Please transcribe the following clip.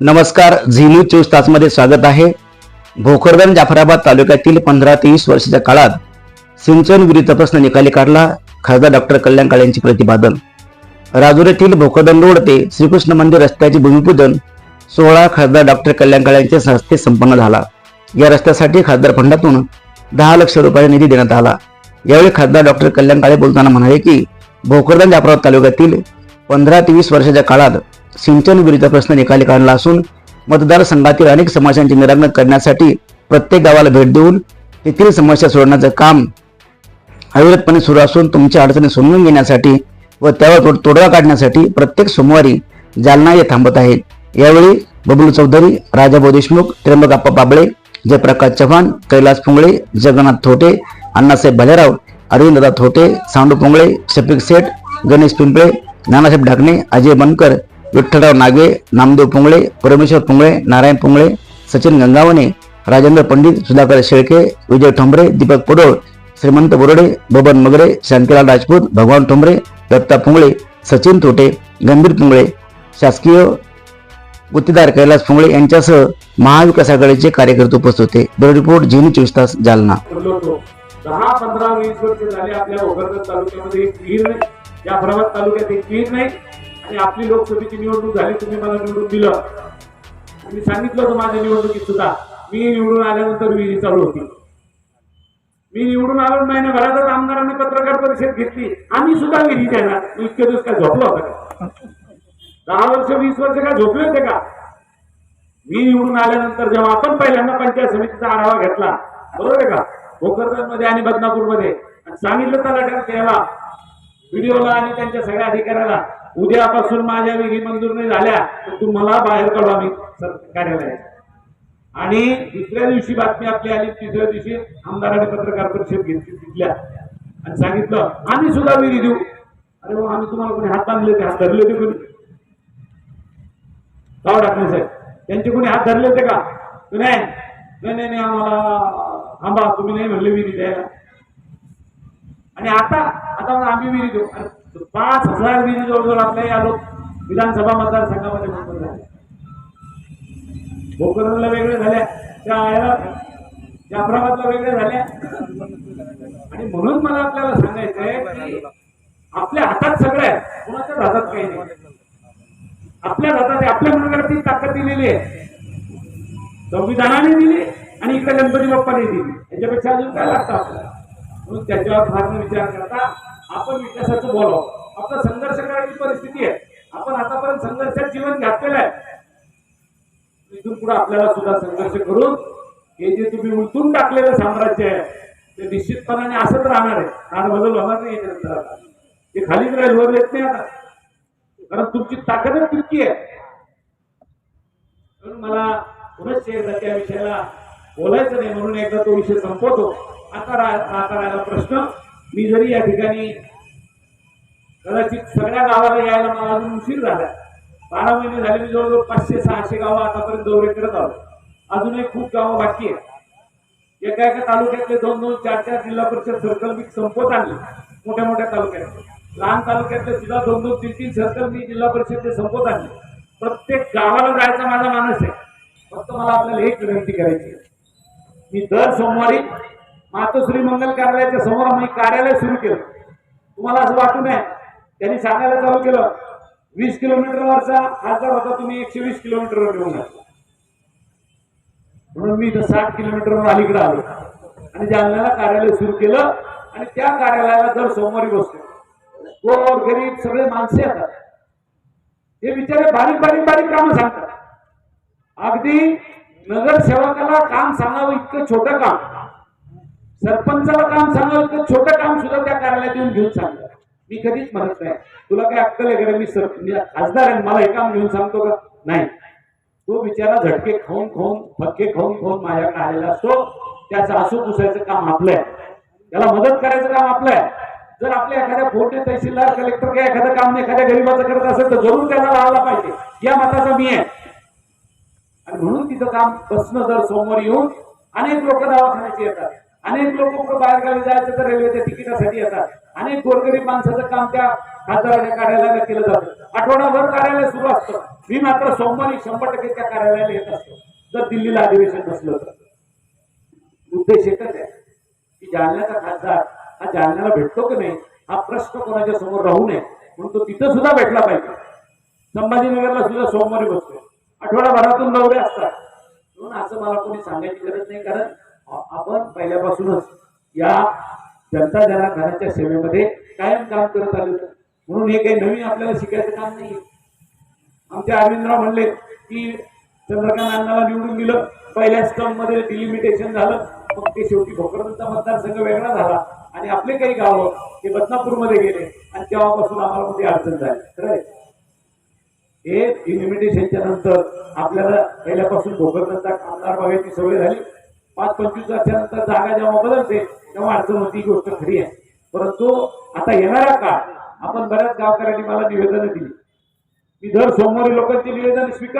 नमस्कार Zee news चोवीस तासमध्ये स्वागत आहे. भोकरदन जाफराबाद तालुक्यातील पंधरा ते वीस वर्षाच्या काळात सिंचन विरुद्ध प्रश्न निकाली काढला खासदार डॉक्टर कल्याण काळे यांचे प्रतिपादन. राजूर येथील भोकरदन रोड ते श्रीकृष्ण मंदिर रस्त्याचे भूमिपूजन सोहळा खासदार डॉक्टर कल्याण काळे यांच्या हस्ते संपन्न झाला. या रस्त्यासाठी खासदार फंडातून दहा लक्ष रुपये निधी देण्यात आला. यावेळी खासदार डॉक्टर कल्याण काळे बोलताना म्हणाले की भोकरदन जाफराबाद तालुक्यातील पंधरा ते वीस वर्षाच्या काळात सिंचन विरुद्ध प्रश्न निकाली काढला असून मतदारसंघातील अनेक समस्यांचे निराकरण करण्यासाठी प्रत्येक गावाला भेट देऊन तेथील समस्या सोडवण्याचं काम अविरतपणे सुरू असून तुमच्या अडचणी समजून घेण्यासाठी व त्यावर तोडगा काढण्यासाठी प्रत्येक सोमवारी जालना हे थांबत आहेत. यावेळी बबलू चौधरी राजाभाऊ देशमुख त्र्यंबकप्पा बाबळे जयप्रकाश चव्हाण कैलास पुंगळे जगन्नाथ थोटे अण्णासाहेब भालेराव अरविंददा थोटे सांडू पुंगळे शफिक सेठ गणेश पिंपळे नानासाहेब ढाकणे अजय बनकर विठ्ठलराव नागे नामदेव पुंगळे परमेश्वर पुंगळे नारायण पुंगळे सचिन गंगावणे राजेंद्र पंडित सुधाकर शेळके विजय ठोंबरे दीपक पडोळ श्रीमंत बोरडे बबन मगरे शांतीलाल राजपूत भगवान ठोंबरे दत्ता पुंगळे सचिन तोटे गंभीर पुंगळे शासकीय गुत्तेदार कैलास पुंगळे यांच्यासह महाविकास आघाडीचे कार्यकर्ते उपस्थित होते. ब्युरो रिपोर्ट जिनी चोवीस तास जालना. दहा पंधरा वीस वर्ष झाले आपल्या ओघरदर तालुक्यामध्ये तीन नाही. या प्रभात तालुक्यात तीन नाही. आणि आपली लोकसभेची निवडणूक झाली तुम्ही मला निवडून दिलं. मी सांगितलं होतं माझ्या निवडणुकीत सुद्धा मी निवडून आल्यानंतर विहिरी चालू होती. मी निवडून आलो महिन्याभरातच आमदारांनी पत्रकार परिषद घेतली. आम्ही सुद्धा विहिरी देणार इतके दिवस काय झोपलो होता का? दहा वर्ष वीस वर्ष काय झोपले होते का? मी निवडून आल्यानंतर जेव्हा आपण पहिल्यांदा पंचायत समितीचा आढावा घेतला बरोबर आहे का? भोकरदनमध्ये आणि बदनापूरमध्ये आणि सांगितलं त्याला त्याला व्हिडिओला आणि त्यांच्या सगळ्या अधिकाऱ्याला उद्यापासून माझ्या विधी मंजूर नाही झाल्या तर तुम्हाला बाहेर काढू आम्ही सर- कार्यालयात. आणि दुसऱ्या दिवशी बातमी आपली आली तिसऱ्या दिवशी आमदाराने पत्रकार परिषद घेतली तिथल्या. आणि सांगितलं आम्ही सुद्धा विधी देऊ. अरे मग आम्ही तुम्हाला कोणी हात बांधले होते हात धरले होते कोणी? गाव टाकणे साहेब त्यांचे कोणी हात धरले होते का? नाही नाही नाही नाही, आम्हाला थांबा तुम्ही नाही म्हणले विहिरी द्यायला. आणि आता आता आम्ही विहिरी देऊ. तर पाच हजार विधी जवळजवळ आपल्या या लोक विधानसभा मतदारसंघामध्ये मंजूर झाल्या भोकरला वेगळ्या झाल्या त्या याला जाफराबादला वेगळ्या झाल्या आणि म्हणून मला आपल्याला सांगायचंय की आपल्या हातात सगळं आहे कोणाच्याच हातात काही नाही. आपल्या हातात आपल्या मनाकडे ती ताकद दिलेली आहे. संविधानाने दिली आणि इकडे गणपती बाप्पाने दिली. याच्यापेक्षा अजून काय लागतं आपल्याला? म्हणून त्याच्यावर फार विचार करता आपण विकासाचं बोलावं आपला संघर्ष करायची परिस्थिती आहे. आपण आतापर्यंत संघर्षात जीवन घातलेलं आहे. इथून पुढे आपल्याला सुद्धा संघर्ष करून हे जे तुम्ही उलटून टाकलेलं साम्राज्य आहे ते निश्चितपणाने असंच राहणार आहे. कारण बदल होणार नाही आता ते खालीच राहील वर येत नाही आता. कारण तुमची ताकदच तितकी आहे. म्हणून मला पुनश्च एकदा त्या विषयाला. बोलायचं नाही म्हणून एकदा तो विषय संपवतो. आता रा- आता राहिला प्रश्न. मी जरी या ठिकाणी कदाचित सगळ्या गावाला यायला मला अजून उशीर झाला. बारा महिने झाले मी जवळजवळ पाचशे सहाशे गावं आतापर्यंत दौरे करत आहोत अजूनही खूप गावं बाकी आहेत. एका एका तालुक्यातले दोन दोन चार चार जिल्हा परिषद सर्कल मी संपत आणले मोठ्या मोठ्या तालुक्यात लहान तालुक्यातले सुद्धा दोन दोन तीन तीन सर्कल मी जिल्हा परिषदचे संपत आणले. प्रत्येक गावाला जायचा माझा मानस आहे. फक्त मला आपल्याला एक विनंती करायची आहे. मी दर सोमवारी मातोश्री मंगल कार्यालयाच्या समोर आम्ही कार्यालय सुरू केलं. तुम्हाला असं वाटू नये त्यांनी सांगायला चालू केलं वीस किलोमीटरवरचा खासदार होता तुम्ही एकशे वीस किलोमीटरवर घेऊन म्हणून मी इथं साठ किलोमीटरवर अलीकडे आलो. आणि जालन्याला कार्यालय सुरू केलं आणि त्या कार्यालयाला दर सोमवारी बसतो गोर गरीब सगळे माणसे येतात. हे बिचारे बारीक बारीक बारीक कामं सांगतात. अगदी नगरसेवकाला काम सांगावं इतकं छोटं काम. सरपंचाला काम सांगावं इतकं छोटं काम सुद्धा त्या कार्यालयात येऊन घेऊन सांगतो मी कधीच म्हणत नाही. तुला काय अक्कल आहे का मी सर मी खासदार आहे मला हे काम घेऊन सांगतो का? नाही. तो बिचारा झटके खाऊन खाऊन फटके खाऊन खाऊन माझ्याकडे आलेला असतो. त्याचं आसू पुसायचं काम आपलं आहे. त्याला मदत करायचं काम आपलं आहे. जर आपल्या एखाद्या फोडणे तहसीलदार कलेक्टर काय एखादं काम एखाद्या गरीबाचं करत असेल तर जरूर त्याला लावला पाहिजे. या मताचा मी आहे. आणि म्हणून तिथं काम बसणं जर समोर येऊन अनेक लोक दवाखान्याचे येतात. अनेक लोक बाहेरगावी जायचं तर रेल्वेच्या तिकिटासाठी येतात. अनेक गोरगरीब माणसाचं काम त्या खासदाराच्या कार्यालयाला केलं जातं. आठवडाभर कार्यालय सुरू असतं. मी मात्र सोमवारी शंभर टक्के त्या कार्यालयाला येत असतो. जर दिल्लीला अधिवेशन नसलं तर. उद्देश एकच आहे की जालन्याचा खासदार हा जालन्याला भेटतो की नाही हा प्रश्न कोणाच्या समोर राहू नये म्हणून तो तिथं सुद्धा भेटला पाहिजे. संभाजीनगरला सुद्धा सोमवारी बसतो आठवडाभरातून दौरे असतात. म्हणून असं मला कोणी सांगायची गरज नाही कारण आपण पहिल्यापासूनच या जनता जनार्दनाच्या सेवेमध्ये कायम काम करत आलो. म्हणून हे काही नवीन आपल्याला शिकायचं काम नाही आमचे अरविंदराव म्हणले की चंद्रकांत अण्णाला निवडून दिलं पहिल्या स्टम्पमध्ये डिलिमिटेशन झालं मग ते शेवटी भोकरदनचा मतदारसंघ वेगळा झाला आणि आपले काही गावं ते बदनापूरमध्ये गेले आणि तेव्हापासून आम्हाला मोठी अडचण झाली. खरं हे डिलिमिटेशनच्या नंतर आपल्याला पहिल्यापासून भोकरदनचा कामदार बघायची सवय झाली. पाच पंचवीस वर्षानंतर जागा जेव्हा बदलते तेव्हा अडचण होती गोष्ट खरी आहे. परंतु आता येणारा काळ आपण बऱ्याच गावकऱ्यांनी मला निवेदन दिली. मी दर सोमवारी लोकांची निवेदन स्वीकार